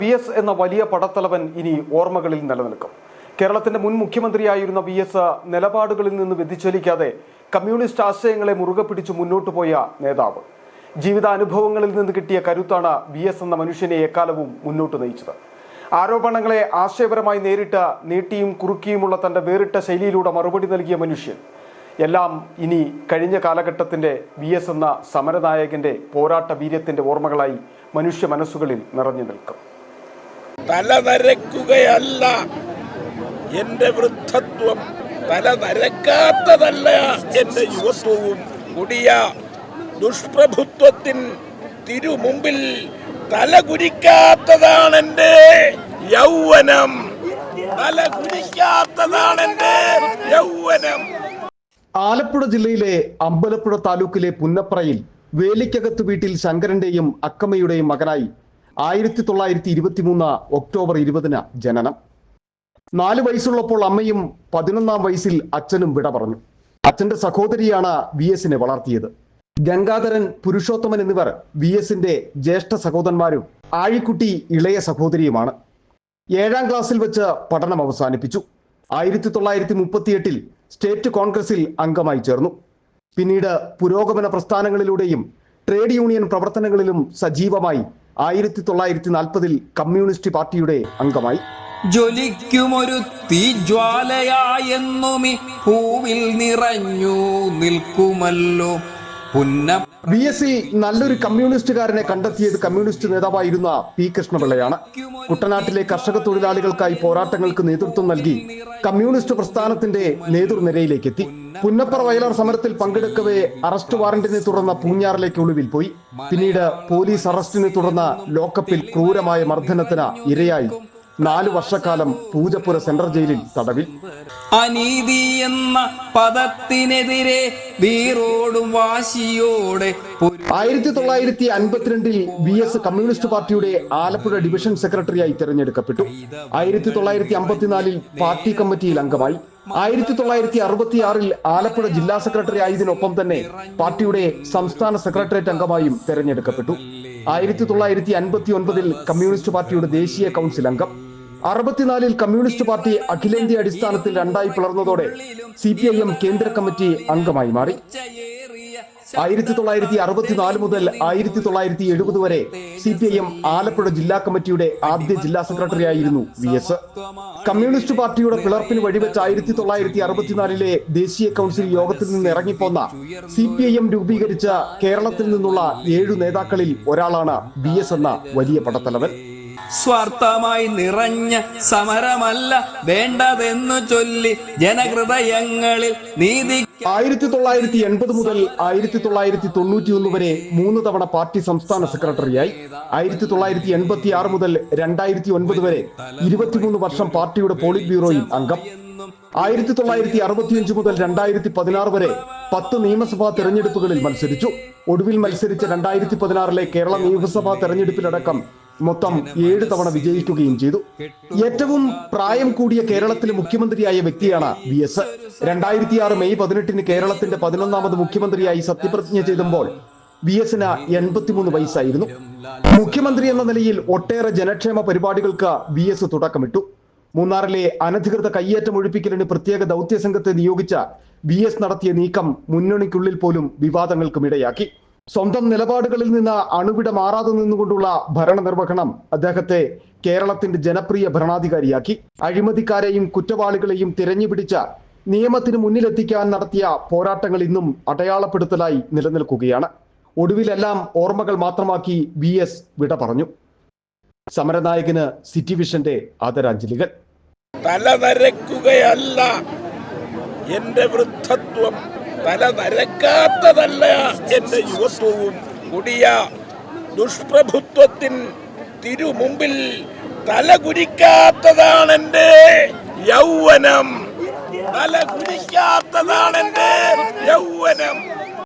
V S എന്ന വലിയ പടത്തലവൻ ഇനി ഓർമ്മകളിൽ നിലനിൽക്കും. കേരളത്തിന്റെ മുൻ മുഖ്യമന്ത്രിയായിരുന്ന വി എസ് നിലപാടുകളിൽ നിന്ന് വ്യതിചലിക്കാതെ കമ്മ്യൂണിസ്റ്റ് ആശയങ്ങളെ മുറുകെ പിടിച്ചു മുന്നോട്ടു പോയ നേതാവ്. ജീവിതാനുഭവങ്ങളിൽ നിന്ന് കിട്ടിയ കരുത്താണ് വി എസ് എന്ന മനുഷ്യനെ എക്കാലവും മുന്നോട്ട് നയിച്ചത്. ആരോപണങ്ങളെ ആശയപരമായി നേരിട്ട് നീട്ടിയും കുറുക്കിയുമുള്ള തന്റെ വേറിട്ട ശൈലിയിലൂടെ മറുപടി നൽകിയ മനുഷ്യൻ. എല്ലാം ഇനി കഴിഞ്ഞ കാലഘട്ടത്തിന്റെ വി എസ് എന്ന സമരനായകന്റെ പോരാട്ട വീര്യത്തിന്റെ ഓർമ്മകളായി മനുഷ്യ മനസ്സുകളിൽ നിറഞ്ഞു നിൽക്കും. തല നരക്കുകയല്ല എന്റെ വൃദ്ധത്വം തല നരക്കാത്തതല്ല എന്റെ യുവത്വവും. കൊടിയ ദുഷ്പ്രഭുത്വത്തിൻ തിരുമുമ്പിൽ തല എന്റെ യൗവനം. തല എന്റെ യൗവനം. ആലപ്പുഴ ജില്ലയിലെ അമ്പലപ്പുഴ താലൂക്കിലെ പുന്നപ്രയിൽ വേലിക്കകത്ത് വീട്ടിൽ ശങ്കരന്റെയും അക്കമ്മയുടെയും മകനായി ആയിരത്തി തൊള്ളായിരത്തി ഇരുപത്തി മൂന്ന് ഒക്ടോബർ ഇരുപതിന് ജനനം. നാല് വയസ്സുള്ളപ്പോൾ അമ്മയും പതിനൊന്നാം വയസ്സിൽ അച്ഛനും വിട പറഞ്ഞു. അച്ഛന്റെ സഹോദരിയാണ് വി എസിനെ വളർത്തിയത്. ഗംഗാധരൻ പുരുഷോത്തമൻ എന്നിവർ വി എസിന്റെ ജ്യേഷ്ഠ സഹോദരന്മാരും ആഴിക്കുട്ടി ഇളയ സഹോദരിയുമാണ്. ഏഴാം ക്ലാസ്സിൽ വെച്ച് പഠനം അവസാനിപ്പിച്ചു. ആയിരത്തി തൊള്ളായിരത്തി മുപ്പത്തിയെട്ടിൽ സ്റ്റേറ്റ് കോൺഗ്രസിൽ അംഗമായി ചേർന്നു. പിന്നീട് പുരോഗമന പ്രസ്ഥാനങ്ങളിലൂടെയും ട്രേഡ് യൂണിയൻ പ്രവർത്തനങ്ങളിലും സജീവമായി ആയിരത്തി തൊള്ളായിരത്തി നാൽപ്പതിൽ കമ്മ്യൂണിസ്റ്റ് പാർട്ടിയുടെ അംഗമായി. ജ്വലിക്കുമൊരു തീജ്വാലയായെന്നുമി ഭൂവിൽ നിറഞ്ഞു നിൽക്കുമല്ലോ. ബി എസ് സി നല്ലൊരു കമ്മ്യൂണിസ്റ്റുകാരനെ കണ്ടെത്തിയത് കമ്മ്യൂണിസ്റ്റ് നേതാവായിരുന്ന പി കൃഷ്ണപിള്ളയാണ്. കുട്ടനാട്ടിലെ കർഷക തൊഴിലാളികൾക്കായി പോരാട്ടങ്ങൾക്ക് നേതൃത്വം നൽകി കമ്മ്യൂണിസ്റ്റ് പ്രസ്ഥാനത്തിന്റെ നേതൃനിരയിലേക്ക് എത്തി പുന്നപ്പറ വയലാർ സമരത്തിൽ പങ്കെടുക്കവേ അറസ്റ്റ് വാറന്റിനെ തുടർന്ന് പൂഞ്ഞാറിലേക്ക് ഒളിവിൽ പോയി. പിന്നീട് പോലീസ് അറസ്റ്റിനെ തുടർന്ന് ലോക്കപ്പിൽ ക്രൂരമായ മർദ്ദനത്തിന് ഇരയായി. നാലു വർഷക്കാലം പൂജപ്പുര സെൻട്രൽ ജയിലിൽ തടവിൽ. അനീതി എന്ന പദത്തിനെതിരെ വീറോടും വാശിയോടെ ആയിരത്തി തൊള്ളായിരത്തി അൻപത്തിരണ്ടിൽ വി എസ് കമ്മ്യൂണിസ്റ്റ് പാർട്ടിയുടെ ആലപ്പുഴ ഡിവിഷൻ സെക്രട്ടറിയായി തെരഞ്ഞെടുക്കപ്പെട്ടു. ആയിരത്തി തൊള്ളായിരത്തി അമ്പത്തിനാലിൽ പാർട്ടി കമ്മിറ്റിയിൽ അംഗമായി. ആയിരത്തി തൊള്ളായിരത്തി അറുപത്തിയാറിൽ ആലപ്പുഴ ജില്ലാ സെക്രട്ടറി ആയതിനൊപ്പം തന്നെ പാർട്ടിയുടെ സംസ്ഥാന സെക്രട്ടേറിയറ്റ് അംഗമായും തെരഞ്ഞെടുക്കപ്പെട്ടു. ആയിരത്തി തൊള്ളായിരത്തി അൻപത്തി ഒൻപതിൽ കമ്മ്യൂണിസ്റ്റ് പാർട്ടിയുടെ ദേശീയ കൗൺസിൽ അംഗം. അറുപത്തിനാലിൽ കമ്മ്യൂണിസ്റ്റ് പാർട്ടി അഖിലേന്ത്യ അടിസ്ഥാനത്തിൽ രണ്ടായി പിളർന്നതോടെ സി പി ഐ എം കേന്ദ്ര കമ്മിറ്റി അംഗമായി മാറി. ആയിരത്തി തൊള്ളായിരത്തി അറുപത്തിനാല് മുതൽ ആയിരത്തി തൊള്ളായിരത്തി എഴുപത് വരെ C P I M Alappuzha ജില്ലാ കമ്മിറ്റിയുടെ ആദ്യ ജില്ലാ സെക്രട്ടറി ആയിരുന്നു വി എസ്. കമ്മ്യൂണിസ്റ്റ് പാർട്ടിയുടെ പിളർപ്പിന് വഴിവെച്ച് ആയിരത്തി തൊള്ളായിരത്തി അറുപത്തിനാലിലെ ദേശീയ കൗൺസിൽ യോഗത്തിൽ നിന്ന് ഇറങ്ങിപ്പോന്ന സി പി ഐ എം രൂപീകരിച്ച കേരളത്തിൽ നിന്നുള്ള ഏഴു നേതാക്കളിൽ ഒരാളാണ് വി എസ് എന്ന വലിയ പടത്തലവൻ. സ്വാർത്ഥമായി നിറഞ്ഞ സമരമല്ല വേണ്ടതെന്നു ചൊല്ലി ജനഹൃദയങ്ങളിൽ നീതി ആയിരത്തി തൊള്ളായിരത്തി എൺപത് മുതൽ ആയിരത്തി തൊള്ളായിരത്തി തൊണ്ണൂറ്റി ഒന്ന് വരെ മൂന്ന് തവണ പാർട്ടി സംസ്ഥാന സെക്രട്ടറിയായി. ആയിരത്തി തൊള്ളായിരത്തി എൺപത്തി ആറ് മുതൽ രണ്ടായിരത്തി ഒൻപത് വരെ ഇരുപത്തിമൂന്ന് വർഷം പാർട്ടിയുടെ പോളിറ്റ് ബ്യൂറോയിൽ അംഗം. ആയിരത്തി തൊള്ളായിരത്തി അറുപത്തിയഞ്ച് മുതൽ രണ്ടായിരത്തി പതിനാറ് വരെ പത്ത് നിയമസഭാ തെരഞ്ഞെടുപ്പുകളിൽ മത്സരിച്ചു. ഒടുവിൽ മത്സരിച്ച രണ്ടായിരത്തി പതിനാറിലെ കേരള നിയമസഭാ തെരഞ്ഞെടുപ്പിലടക്കം മൊത്തം ഏഴ് തവണ വിജയിക്കുകയും ചെയ്തു. ഏറ്റവും പ്രായം കൂടിയ കേരളത്തിലെ മുഖ്യമന്ത്രിയായ വ്യക്തിയാണ് വി എസ്. രണ്ടായിരത്തി ആറ് മെയ് പതിനെട്ടിന് കേരളത്തിന്റെ പതിനൊന്നാമത് മുഖ്യമന്ത്രിയായി സത്യപ്രതിജ്ഞ ചെയ്തപ്പോൾ വി എസിന് എൺപത്തിമൂന്ന് വയസ്സായിരുന്നു. മുഖ്യമന്ത്രി എന്ന നിലയിൽ ഒട്ടേറെ ജനക്ഷേമ പരിപാടികൾക്ക് വി എസ് തുടക്കമിട്ടു. മൂന്നാറിലെ അനധികൃത കയ്യേറ്റം ഒഴിപ്പിക്കലിന് പ്രത്യേക ദൗത്യ സംഘത്തെ നിയോഗിച്ച വി എസ് നടത്തിയ നീക്കം മുന്നണിക്കുള്ളിൽ പോലും വിവാദങ്ങൾക്കും ഇടയാക്കി. സ്വന്തം നിലപാടുകളിൽ നിന്ന് അണുവിട മാറാതെ നിന്നുകൊണ്ടുള്ള ഭരണനിർവഹണം അദ്ദേഹത്തെ കേരളത്തിന്റെ ജനപ്രിയ ഭരണാധികാരിയാക്കി. അഴിമതിക്കാരെയും കുറ്റവാളികളെയും തിരഞ്ഞുപിടിച്ച നിയമത്തിന് മുന്നിലെത്തിക്കാൻ നടത്തിയ പോരാട്ടങ്ങൾ ഇന്നും അടയാളപ്പെടുത്തലായി നിലനിൽക്കുകയാണ്. ഒടുവിലെല്ലാം ഓർമ്മകൾ മാത്രമാക്കി വി എസ് വിട പറഞ്ഞു. സമരനായകന് സിറ്റി വിഷന്റെ ആദരാഞ്ജലികൾ. തല എന്റെ വൃദ്ധത്വം തല നരക്കാത്തതല്ല എന്റെ യുവത്വവും കൂടിയ ദുഷ്പ്രഭുത്വത്തിൻ തിരുമുമ്പിൽ തല എന്റെ യൗവനം. തല എന്റെ യൗവനം.